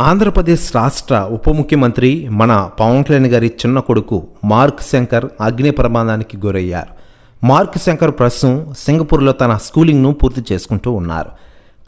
ఆంధ్రప్రదేశ్ రాష్ట్ర ఉప ముఖ్యమంత్రి మన పవన్ కళ్యాణ్ గారి చిన్న కొడుకు మార్క్ శంకర్ అగ్ని ప్రమాదానికి గురయ్యారు. మార్క్ శంకర్ ప్రస్తుతం సింగపూర్లో తన స్కూలింగ్ను పూర్తి చేసుకుంటూ ఉన్నారు.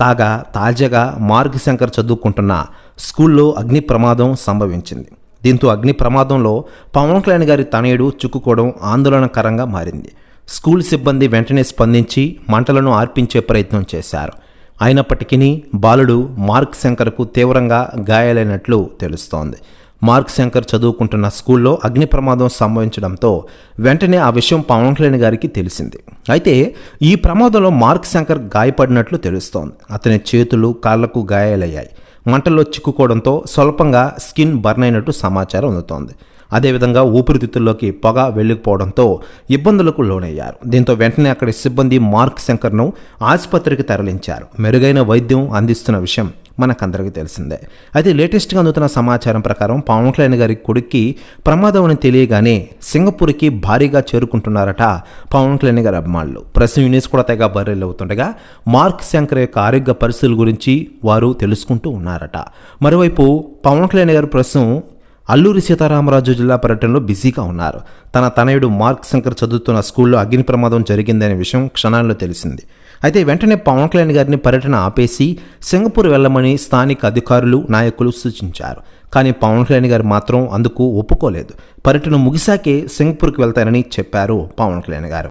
కాగా తాజాగా మార్క్ శంకర్ చదువుకుంటున్న స్కూల్లో అగ్ని ప్రమాదం సంభవించింది. దీంతో అగ్ని ప్రమాదంలో పవన్ కళ్యాణ్ గారి తనయుడు చిక్కుకోవడం ఆందోళనకరంగా మారింది. స్కూల్ సిబ్బంది వెంటనే స్పందించి మంటలను ఆర్పించే ప్రయత్నం చేశారు. అయినప్పటికీ బాలుడు మార్క్ శంకర్కు తీవ్రంగా గాయాలైనట్లు తెలుస్తోంది. మార్క్ శంకర్ చదువుకుంటున్న స్కూల్లో అగ్ని ప్రమాదం సంభవించడంతో వెంటనే ఆ విషయం పవన్ కళ్యాణ్ గారికి తెలిసింది. అయితే ఈ ప్రమాదంలో మార్క్ శంకర్ గాయపడినట్లు తెలుస్తోంది. అతని చేతులు కాళ్ళకు గాయాలయ్యాయి. మంటల్లో చిక్కుకోవడంతో స్వల్పంగా స్కిన్ బర్న్ అయినట్టు సమాచారం అందుతోంది. అదేవిధంగా ఊపిరితిత్తుల్లోకి పొగ వెళ్ళిపోవడంతో ఇబ్బందులకు లోనయ్యారు. దీంతో వెంటనే అక్కడి సిబ్బంది మార్క్ శంకర్ను ఆసుపత్రికి తరలించారు. మెరుగైన వైద్యం అందిస్తున్న విషయం మనకందరికీ తెలిసిందే. అయితే లేటెస్ట్గా అందుతున్న సమాచారం ప్రకారం పవన్ కళ్యాణ్ గారి కొడుక్కి ప్రమాదం అని తెలియగానే సింగపూర్కి భారీగా చేరుకుంటున్నారట పవన్ కళ్యాణ్ గారి అభిమానులు. ప్రెస్ యూనిస్ కూడా తెగ బర్రెలు అవుతుండగా మార్క్ శంకర్ యొక్క ఆరోగ్య పరిస్థితుల గురించి వారు తెలుసుకుంటూ ఉన్నారట. మరోవైపు పవన్ కళ్యాణ్ గారు ప్రస్తుతం అల్లూరి సీతారామరాజు జిల్లా పర్యటనలో బిజీగా ఉన్నారు. తన తనయుడు మార్క్ శంకర్ చదువుతున్న స్కూల్లో అగ్ని ప్రమాదం జరిగిందనే విషయం క్షణాల్లో తెలిసింది. అయితే వెంటనే పవన్ కళ్యాణ్ గారిని పర్యటన ఆపేసి సింగపూర్ వెళ్ళమని స్థానిక అధికారులు నాయకులు సూచించారు. కానీ పవన్ కళ్యాణ్ గారు మాత్రం అందుకు ఒప్పుకోలేదు. పర్యటన ముగిశాకే సింగపూర్కి వెళ్తారని చెప్పారు పవన్ కళ్యాణ్ గారు.